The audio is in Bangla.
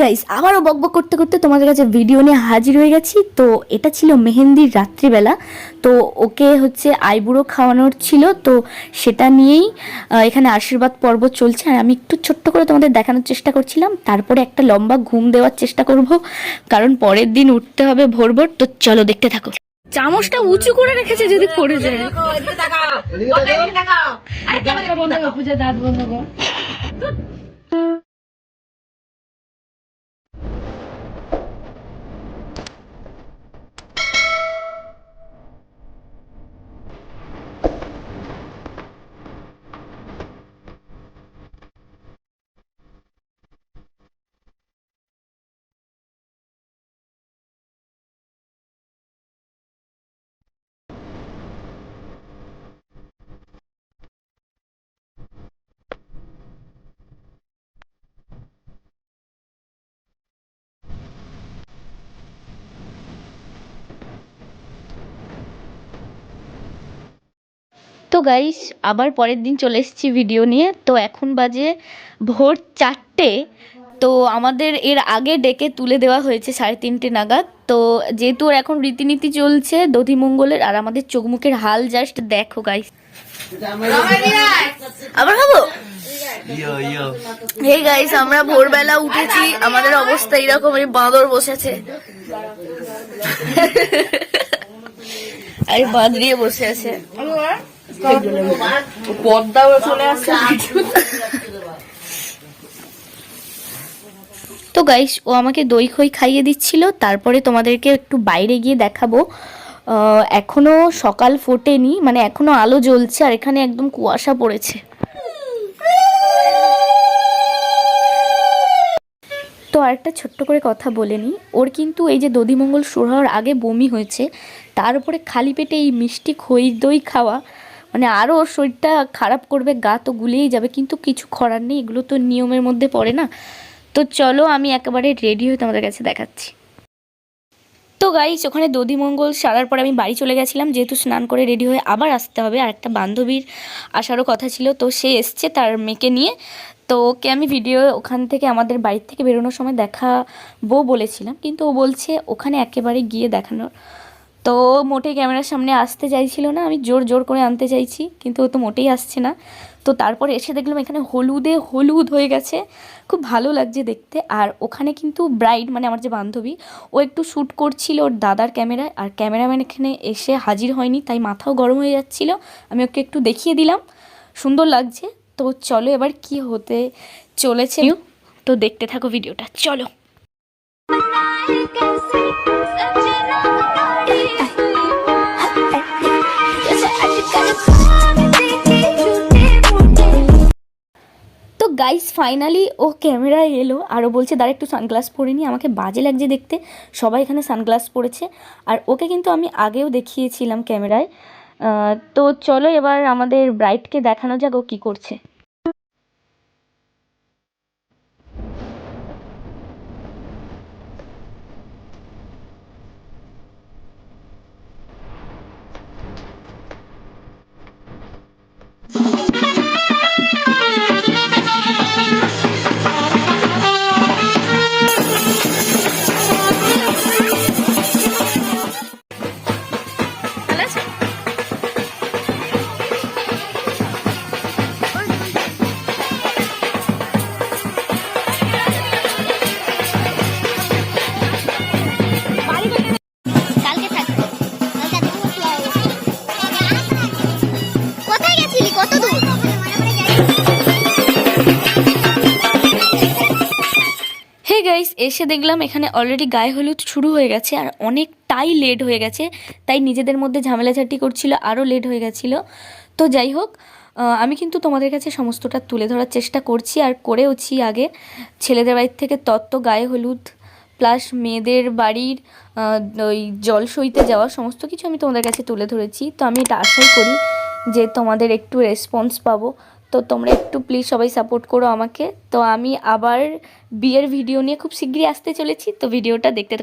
গাইস আবারও বকবক করতে করতে তোমাদের কাছে ভিডিও নিয়ে হাজির হয়ে গেছি। তো এটা ছিল মেহেন্দির রাত্রিবেলা। তো ওকে হচ্ছে আইবুড়ো খাওয়ানোর ছিল। তো সেটা নিয়েই এখানে আশীর্বাদ পর্ব চলছে। আর আমি একটু ছোট্ট করে তোমাদের দেখানোর চেষ্টা করছিলাম। তারপরে একটা লম্বা ঘুম দেওয়ার চেষ্টা করব। কারণ পরের দিন উঠতে হবে ভোর ভোর তো চলো দেখতে থাকো। চামচটা উঁচু করে রেখেছে যদি পড়ে যায়। দাঁত বন্ধ তো গাইস আবার পরের দিন চলে এসেছি ভিডিও নিয়ে। তো এখন বাজে ভোর চারটে। তো আমাদের এর আগে ডেকে তুলে দেওয়া হয়েছে সাড়ে তিনটে নাগাদ। তো যেহেতু ওর এখন রীতিনীতি চলছে দধিমঙ্গলের আর আমাদের চোখ মুখের হাল জাস্ট দেখো গাইস আবার খাব? হে গাইস আমরা ভোরবেলা উঠেছি, আমাদের অবস্থা এরকম এই বাঁদর বসেছে। এই বাঁদরিয়ে বসে আছে। চলে আসছে। তো গাইস ও আমাকে দই খই খাইয়ে দিচ্ছিল, তারপরে তোমাদেরকে একটু বাইরে গিয়ে দেখাবো। এখনও সকাল ফোটেনি মানে এখনও আলো জ্বলছে আর এখানে একদম কুয়াশা পড়েছে। তো আরেকটা ছোট্ট করে কথা বলে নিই, ওর কিন্তু এই যে দধিমঙ্গল শুরু হওয়ার আগে বমি হয়েছে, তার উপরে খালি পেটে এই মিষ্টি খই দই খাওয়া মানে আরও ওর শরীরটা খারাপ করবে, গা তো গুলিয়েই যাবে, কিন্তু কিছু করার নেই, এগুলো তো নিয়মের মধ্যে পড়ে না। তো চলো আমি একেবারে রেডি হয়ে তোমাদের কাছে দেখাচ্ছি। তো গাইস ওখানে দধিমঙ্গল সারার পরে আমি বাড়ি চলে গেছিলাম, যেহেতু স্নান করে রেডি হয়ে আবার আসতে হবে। আর একটা বান্ধবীর আসারও কথা ছিল, তো সে এসছে তার মেয়েকে নিয়ে। তো ওকে আমি ভিডিও ওখান থেকে আমাদের বাড়ির থেকে বেরোনোর সময় দেখাবো বলেছিলাম, কিন্তু ও বলছে ওখানে একেবারে গিয়ে দেখানোর তো মোটেই ক্যামেরার সামনে আসতে চাইছিল না আমি জোর জোর করে আনতে চাইছি কিন্তু ও তো মোটেই আসছে না। তো তারপর এসে দেখলাম এখানে হলুদে হলুদ হয়ে গেছে খুব ভালো লাগছে দেখতে। আর ওখানে কিন্তু ব্রাইড মানে আমার যে বান্ধবী ও একটু শ্যুট করছিল ওর দাদার ক্যামেরায় আর ক্যামেরাম্যান এখানে এসে হাজির হয়নি তাই মাথাও গরম হয়ে যাচ্ছিল। আমি ওকে একটু দেখিয়ে দিলাম সুন্দর লাগছে। তো চলো এবার কি হতে চলেছে। তো দেখতে থাকো ভিডিওটা চলো। গাইস ফাইনালি ও ক্যামেরায় এলো আর ও বলছে, দাঁড়া, একটু সানগ্লাস পরে নি, আমাকে বাজে লাগছে দেখতে। সবাই এখানে সানগ্লাস পরেছে। আর ওকে কিন্তু আমি আগেও দেখিয়েছিলাম ক্যামেরায় তো চলো এবার আমাদের ব্রাইটকে দেখানো যাক ও কী করছে। এসে দেখলাম এখানে অলরেডি গায়ে হলুদ শুরু হয়ে গেছে আর অনেকটাই লেট হয়ে গেছে, তাই নিজেদের মধ্যে ঝামেলাঝাটি করছিল আরও লেট হয়ে গেছিল। তো যাই হোক আমি কিন্তু তোমাদের কাছে সমস্তটা তুলে ধরার চেষ্টা করছি আর করেওছি আগে। ছেলেদের বাড়ির থেকে তত্ত্ব, গায়ে হলুদ প্লাস মেয়েদের বাড়ির ওই জল সইতে যাওয়া, সমস্ত কিছু আমি তোমাদের কাছে তুলে ধরেছি। তো আমি এটা আশাই করি যে তোমাদের একটু রেসপন্স পাবো। তো তোমরা একটু প্লিজ সবাই সাপোর্ট করো আমাকে। তো আমি আবার বিয়ের ভিডিও নিয়ে খুব শীঘ্রই আসতে চলেছি। তো ভিডিওটা দেখতে